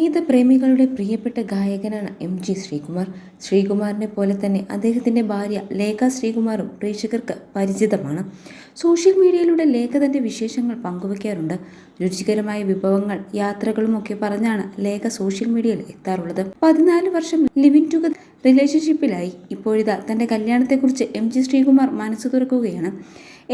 സംഗീത പ്രേമികളുടെ പ്രിയപ്പെട്ട ഗായകനാണ് എം ജി ശ്രീകുമാർ. ശ്രീകുമാറിനെ പോലെ തന്നെ അദ്ദേഹത്തിന്റെ ഭാര്യ ലേഖ ശ്രീകുമാറും പ്രേക്ഷകർക്ക് പരിചിതമാണ്. സോഷ്യൽ മീഡിയയിലൂടെ ലേഖ തന്റെ വിശേഷങ്ങൾ പങ്കുവയ്ക്കാറുണ്ട് രുചികരമായ വിഭവങ്ങൾ യാത്രകളുമൊക്കെ പറഞ്ഞാണ് ലേഖ സോഷ്യൽ മീഡിയയിൽ എത്താറുള്ളത്. പതിനാല് വർഷം ലിവിൻ ടുഗർ റിലേഷൻഷിപ്പിലായി. ഇപ്പോഴിതാ തന്റെ കല്യാണത്തെക്കുറിച്ച് എം ജി ശ്രീകുമാർ മനസ്സ് തുറക്കുകയാണ്.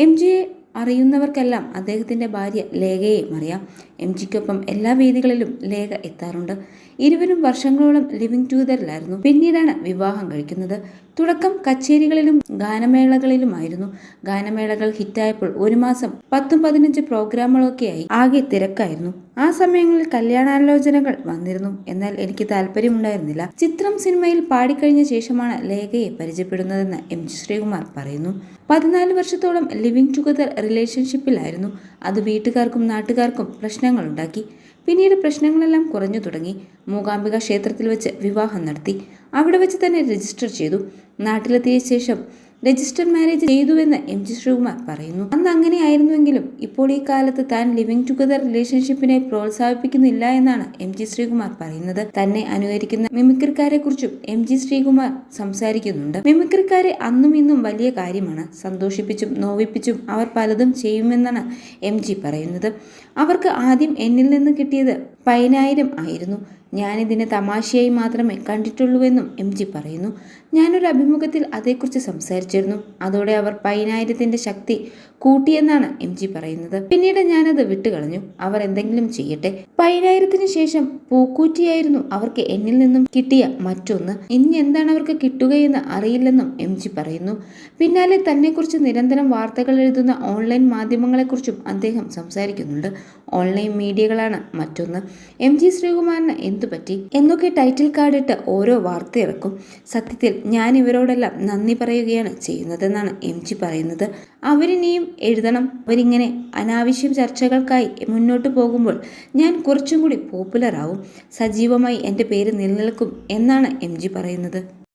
എം ജിയെ അറിയുന്നവർക്കെല്ലാം അദ്ദേഹത്തിന്റെ ഭാര്യ ലേഖയെയും അറിയാം. എം ജിക്കൊപ്പം എല്ലാ വേദികളിലും ലേഖ എത്താറുണ്ട്. ഇരുവരും വർഷങ്ങളോളം ലിവിംഗ് ടൂതറിലായിരുന്നു പിന്നീടാണ് വിവാഹം കഴിക്കുന്നത്. തുടക്കം കച്ചേരികളിലും ഗാനമേളകളിലുമായിരുന്നു. ഗാനമേളകൾ ഹിറ്റായപ്പോൾ ഒരു മാസം പത്തും പതിനഞ്ച് പ്രോഗ്രാമുകളൊക്കെയായി ആകെ തിരക്കായിരുന്നു. ആ സമയങ്ങളിൽ കല്യാണാലോചനകൾ വന്നിരുന്നു. എന്നാൽ എനിക്ക് താല്പര്യമുണ്ടായിരുന്നില്ല. ചിത്രം സിനിമയിൽ പാടിക്കഴിഞ്ഞ ശേഷമാണ് ലേഖയെ പരിചയപ്പെടുന്നതെന്ന് എം ജി ശ്രീകുമാർ പറയുന്നു. പതിനാല് വർഷത്തോളം ലിവിങ് ടുഗദർ റിലേഷൻഷിപ്പിലായിരുന്നു. അത് വീട്ടുകാർക്കും നാട്ടുകാർക്കും പ്രശ്നങ്ങളുണ്ടാക്കി. പിന്നീട് പ്രശ്നങ്ങളെല്ലാം കുറഞ്ഞു തുടങ്ങി. മൂകാംബിക ക്ഷേത്രത്തിൽ വെച്ച് വിവാഹം നടത്തി. അവിടെ വെച്ച് തന്നെ രജിസ്റ്റർ ചെയ്തു. നാട്ടിലെത്തിയ ശേഷം രജിസ്റ്റർ മാരേജ് ചെയ്തുവെന്ന് എം ജി ശ്രീകുമാർ പറയുന്നു. അന്ന് അങ്ങനെയായിരുന്നുവെങ്കിലും ഇപ്പോൾ ഈ കാലത്ത് താൻ ലിവിംഗ് ടുഗദർ റിലേഷൻഷിപ്പിനെ പ്രോത്സാഹിപ്പിക്കുന്നില്ല എന്നാണ് എം ജി ശ്രീകുമാർ പറയുന്നത്. തന്നെ അനുകരിക്കുന്ന മിമിക്രിക്കാരെ കുറിച്ചും എം ജി ശ്രീകുമാർ സംസാരിക്കുന്നുണ്ട്. മിമിക്രിക്കാരെ അന്നും ഇന്നും വലിയ കാര്യമാണ്. സന്തോഷിപ്പിച്ചും നോവിപ്പിച്ചും അവർ പലതും ചെയ്യുമെന്നാണ് എം ജി പറയുന്നത്. അവർക്ക് ആദ്യം എന്നിൽ നിന്ന് കിട്ടിയത് പതിനായിരം ആയിരുന്നു. ഞാനിതിനെ തമാശയായി മാത്രമേ കണ്ടിട്ടുള്ളൂവെന്നും എം ജി പറയുന്നു. ഞാനൊരു അഭിമുഖത്തിൽ അതേക്കുറിച്ച് സംസാരിച്ചിരുന്നു. അതോടെ അവർ പതിനായിരത്തിന്റെ ശക്തി കൂട്ടിയെന്നാണ് എം ജി പറയുന്നത്. പിന്നീട് ഞാനത് വിട്ടുകളഞ്ഞു. അവർ എന്തെങ്കിലും ചെയ്യട്ടെ. പതിനായിരത്തിന് ശേഷം പൂക്കൂറ്റിയായിരുന്നു അവർക്ക് എന്നിൽ നിന്നും കിട്ടിയ മറ്റൊന്ന്. ഇനി എന്താണ് അവർക്ക് കിട്ടുകയെന്ന് അറിയില്ലെന്നും എം ജി പറയുന്നു. പിന്നാലെ തന്നെക്കുറിച്ച് നിരന്തരം വാർത്തകൾ എഴുതുന്ന ഓൺലൈൻ മാധ്യമങ്ങളെക്കുറിച്ചും അദ്ദേഹം സംസാരിക്കുന്നുണ്ട്. ഓൺലൈൻ മീഡിയകളാണ് മറ്റൊന്ന്. എം ജി ശ്രീകുമാറിന് എന്തു പറ്റി? എന്നൊക്കെ ടൈറ്റിൽ കാർഡിട്ട് ഓരോ വാർത്ത ഇറക്കും. സത്യത്തിൽ ഞാൻ ഇവരോടെല്ലാം നന്ദി പറയുകയാണ് ചെയ്യുന്നതെന്നാണ് എം ജി പറയുന്നത്. അവരിനിയും എഴുതണം. അവരിങ്ങനെ അനാവശ്യം ചർച്ചകൾക്കായി മുന്നോട്ട് പോകുമ്പോൾ ഞാൻ കുറച്ചും കൂടി പോപ്പുലർ ആവും സജീവമായി എന്റെ പേര് നിലനിൽക്കും എന്നാണ് എം ജി പറയുന്നത്.